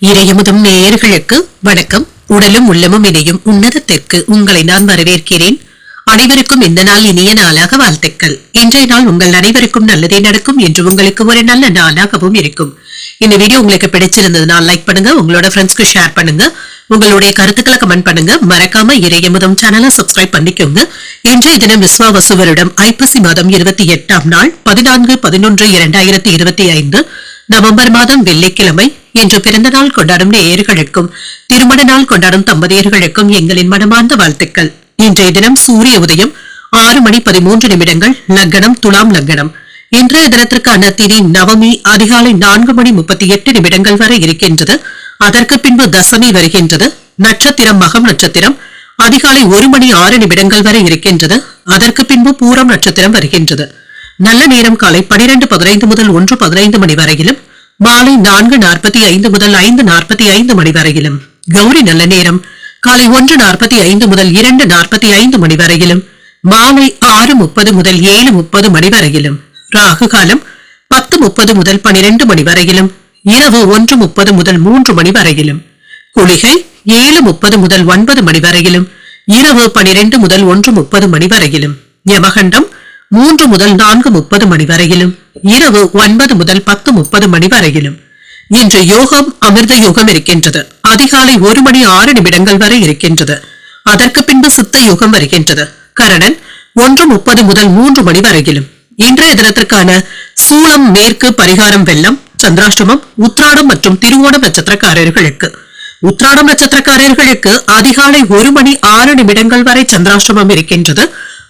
இறையமுதும் நேயர்களுக்கு வணக்கம். உடலும் உள்ளமும் இணையும் உன்னதத்திற்கு உங்களை நான் வரவேற்கிறேன். அனைவருக்கும் இந்த நாள் இனிய நாளாக வாழ்த்துக்கள். இன்றைய நாள் உங்கள் அனைவருக்கும் நல்லதே நடக்கும் என்று உங்களுக்கு ஒரு நல்ல நாளாகவும் இருக்கும். இந்த வீடியோ உங்களுக்கு பிடிச்சிருந்ததுன்னா லைக் பண்ணுங்க உங்களோட ஃப்ரெண்ட்ஸ்க்கு ஷேர் பண்ணுங்க உங்களுடைய கருத்துக்களை கமெண்ட் பண்ணுங்க. மறக்காம இறையமுதம் சேனலை சப்ஸ்கிரைப் பண்ணிக்கோங்க. இன்றைய தினம் விஸ்வாவசு வருடம் ஐப்பசி மாதம் இருபத்தி எட்டாம் நாள் பதினான்கு பதினொன்று இரண்டாயிரத்தி இருபத்தி ஐந்து நவம்பர் மாதம் வெள்ளிக்கிழமை இன்று பிறந்த நாள் கொண்டாடும் நேயர்களுக்கும் திருமண நாள் கொண்டாடும் தம்பதியர்களுக்கும் எங்களின் மனமார்ந்த வாழ்த்துக்கள். இன்றைய தினம் சூரிய உதயம் ஆறு மணி பதிமூன்று நிமிடங்கள் லக்னம் துலாம் லக்னம் இன்றைய தினத்திற்கான திதி நவமி அதிகாலை நான்கு மணி முப்பத்தி எட்டு நிமிடங்கள் வரை இருக்கின்றது. அதற்கு பின்பு தசமி வருகின்றது. நட்சத்திரம் மகம் நட்சத்திரம். அதிகாலை ஒரு மணி ஆறு நிமிடங்கள் வரை இருக்கின்றது. அதற்கு பின்பு பூரம் நட்சத்திரம் வருகின்றது. நல்ல நேரம் காலை பனிரெண்டு பதினைந்து முதல் ஒன்று பதினைந்து மணி வரையிலும் மாலை நான்கு நாற்பத்தி ஐந்து முதல் ஐந்து நாற்பத்தி ஐந்து மணி வரையிலும். கௌரி நல்ல நேரம். காலை ஒன்று நாற்பத்தி ஐந்து முதல் இரண்டு நாற்பத்தி ஐந்து மணி வரையிலும். மாலை ஆறு முப்பது முதல் ஏழு முப்பது மணி வரையிலும். ராகு காலம் பத்து முப்பது முதல் பனிரெண்டு மணி வரையிலும். இரவு ஒன்று முப்பது முதல் மூன்று மணி வரையிலும். குளிகை ஏழு முப்பது முதல் ஒன்பது மணி வரையிலும். இரவு பனிரெண்டு முதல் ஒன்று முப்பது மணி வரையிலும். யமகண்டம் மூன்று முதல் நான்கு முப்பது மணி வரையிலும். இரவு ஒன்பது முதல் பத்து முப்பது மணி வரையிலும். இன்று யோகம் அமிர்த யோகம் இருக்கின்றது. அதிகாலை ஒரு மணி ஆறு நிமிடங்கள் வரை இருக்கின்றது. அதற்கு பின்பு சித்த யோகம் வருகின்றது. கரணன் ஒன்று முப்பது முதல் மூன்று மணி வரையிலும். இன்றைய தினத்திற்கான சூளம் மேற்கு பரிகாரம் வெள்ளம் சந்திராஷ்டமம் உத்ராடம் மற்றும் திருவோணம் நட்சத்திரக்காரர்களுக்கு. உத்ராடம் நட்சத்திரக்காரர்களுக்கு அதிகாலை ஒரு மணி ஆறு நிமிடங்கள் வரை சந்திராஷ்டமம் இருக்கின்றது.